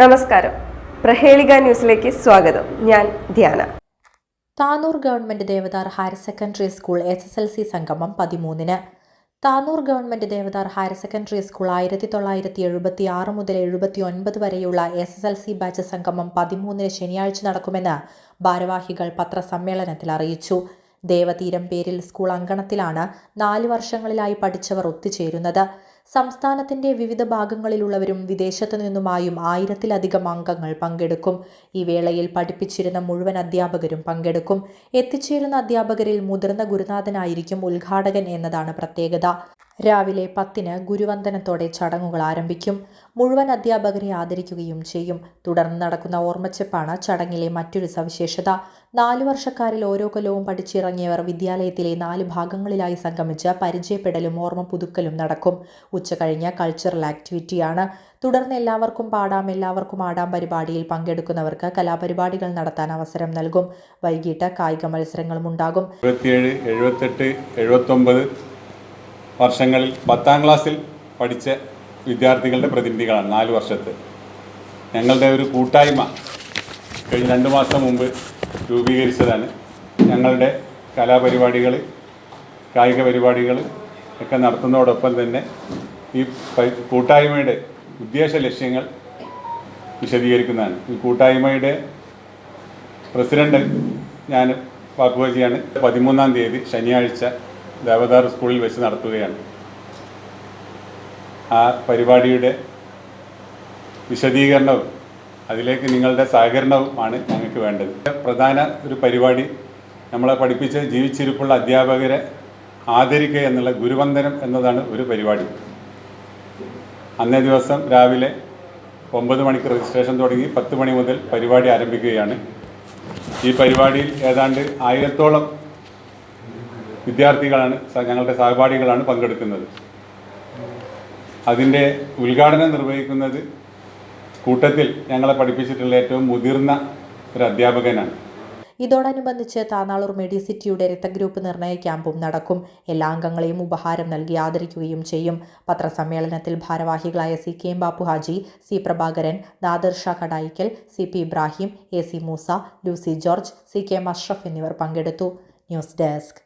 നമസ്കാരം. പ്രഹേളിക ന്യൂസിലേക്ക് സ്വാഗതം. ഞാൻ Dhyana. Tanur government Devadhar higher secondary school S S L C സംഗമം പതിമൂന്നിന്. Tanur government Devadhar higher secondary school ആയിരത്തി തൊള്ളായിരത്തി എഴുപത്തി ആറ് മുതൽ എഴുപത്തി ഒൻപത് വരെയുള്ള S S L C batch സംഗമം പതിമൂന്നിന് ശനിയാഴ്ച നടക്കുമെന്ന് ഭാരവാഹികൾ പത്രസമ്മേളനത്തിൽ അറിയിച്ചു. ദേവതീരം പേരിൽ സ്കൂൾ അങ്കണത്തിലാണ് നാല് വർഷങ്ങളിലായി പഠിച്ചവർ ഒത്തുചേരുന്നത്. സംസ്ഥാനത്തിന്റെ വിവിധ ഭാഗങ്ങളിലുള്ളവരും വിദേശത്തു നിന്നുമായും ആയിരത്തിലധികം അംഗങ്ങൾ പങ്കെടുക്കും. ഈ വേളയിൽ പഠിപ്പിച്ചിരുന്ന മുഴുവൻ അധ്യാപകരും പങ്കെടുക്കും. എത്തിച്ചേരുന്ന അധ്യാപകരിൽ മുതിർന്ന ഗുരുനാഥനായിരിക്കും ഉദ്ഘാടകൻ എന്നതാണ് പ്രത്യേകത. രാവിലെ പത്തിന് ഗുരുവന്ദനത്തോടെ ചടങ്ങുകൾ ആരംഭിക്കും. മുഴുവൻ അധ്യാപകരെ ആദരിക്കുകയും ചെയ്യും. തുടർന്ന് നടക്കുന്ന ഓർമ്മച്ചെപ്പാണ് ചടങ്ങിലെ മറ്റൊരു സവിശേഷത. നാലു വർഷക്കാരിൽ ഓരോ കൊല്ലവും പഠിച്ചിറങ്ങിയവർ വിദ്യാലയത്തിലെ നാല് ഭാഗങ്ങളിലായി സംഗമിച്ച് പരിചയപ്പെടലും ഓർമ്മ പുതുക്കലും നടക്കും. ഉച്ച കഴിഞ്ഞ കൾച്ചറൽ ആക്ടിവിറ്റിയാണ് തുടർന്ന് എല്ലാവർക്കും പാടാം എല്ലാവർക്കും ആടാം പരിപാടിയിൽ പങ്കെടുക്കുന്നവർക്ക് കലാപരിപാടികൾ നടത്താൻ അവസരം നൽകും. വൈകിട്ട് കായിക മത്സരങ്ങളും ഉണ്ടാകും. എഴുപത്തിയേഴ് എഴുപത്തെട്ട് എഴുപത്തൊമ്പത് വർഷങ്ങളിൽ പത്താം ക്ലാസ്സിൽ പഠിച്ച വിദ്യാർത്ഥികളുടെ പ്രതിനിധികളാണ് നാല് വർഷത്തെ. ഞങ്ങളുടെ ഒരു കൂട്ടായ്മ കഴിഞ്ഞ രണ്ട് മാസം മുമ്പ് രൂപീകരിച്ചതാണ്. ഞങ്ങളുടെ കലാപരിപാടികൾ കായിക പരിപാടികൾ ഒക്കെ നടത്തുന്നതോടൊപ്പം തന്നെ ഈ കൂട്ടായ്മയുടെ ഉദ്ദേശ ലക്ഷ്യങ്ങൾ വിശദീകരിക്കുന്നതാണ്. ഈ കൂട്ടായ്മയുടെ പ്രസിഡന്റ് ഞാൻ വാക്കുവജിയാണ് പതിമൂന്നാം തീയതി ശനിയാഴ്ച ദേവദാർ സ്കൂളിൽ വെച്ച് നടത്തുകയാണ്. ആ പരിപാടിയുടെ വിശദീകരണവും അതിലേക്ക് നിങ്ങളുടെ സഹകരണവുമാണ് ഞങ്ങൾക്ക് വേണ്ടത്. പ്രധാന ഒരു പരിപാടി നമ്മളെ പഠിപ്പിച്ച് ജീവിച്ചിരിപ്പുള്ള അധ്യാപകരെ ആദരിക്കുക എന്നുള്ള ഗുരുവന്ദനം എന്നതാണ് ഒരു പരിപാടി. അന്നേ ദിവസം രാവിലെ ഒമ്പത് മണിക്ക് രജിസ്ട്രേഷൻ തുടങ്ങി പത്ത് മണി മുതൽ പരിപാടി ആരംഭിക്കുകയാണ്. ഈ പരിപാടിയിൽ ഏതാണ്ട് ആയിരത്തോളം വിദ്യാർത്ഥികളാണ് ഞങ്ങളുടെ സഹപാഠികളാണ് പങ്കെടുക്കുന്നത്. അതിന്റെ ഉദ്ഘാടനം നിർവഹിക്കുന്നത് കൂട്ടത്തിൽ ഞങ്ങളെ പഠിപ്പിച്ചിട്ടുള്ള ഏറ്റവും മുതിർന്ന ഒരു അധ്യാപകനാണ്. ഇതോടനുബന്ധിച്ച് താനാളൂർ മെഡിസിറ്റിയുടെ രക്തഗ്രൂപ്പ് നിർണയ ക്യാമ്പും നടക്കും. എല്ലാ അംഗങ്ങളെയും ഉപഹാരം നൽകി ആദരിക്കുകയും ചെയ്യും. പത്രസമ്മേളനത്തിൽ ഭാരവാഹികളായ C K Bappu Haji C Prabhakaran Nadir Shah Kadayikkal C P Ibrahim A C Moosa Lucy George C K M Ashraf എന്നിവർ പങ്കെടുത്തു. News desk.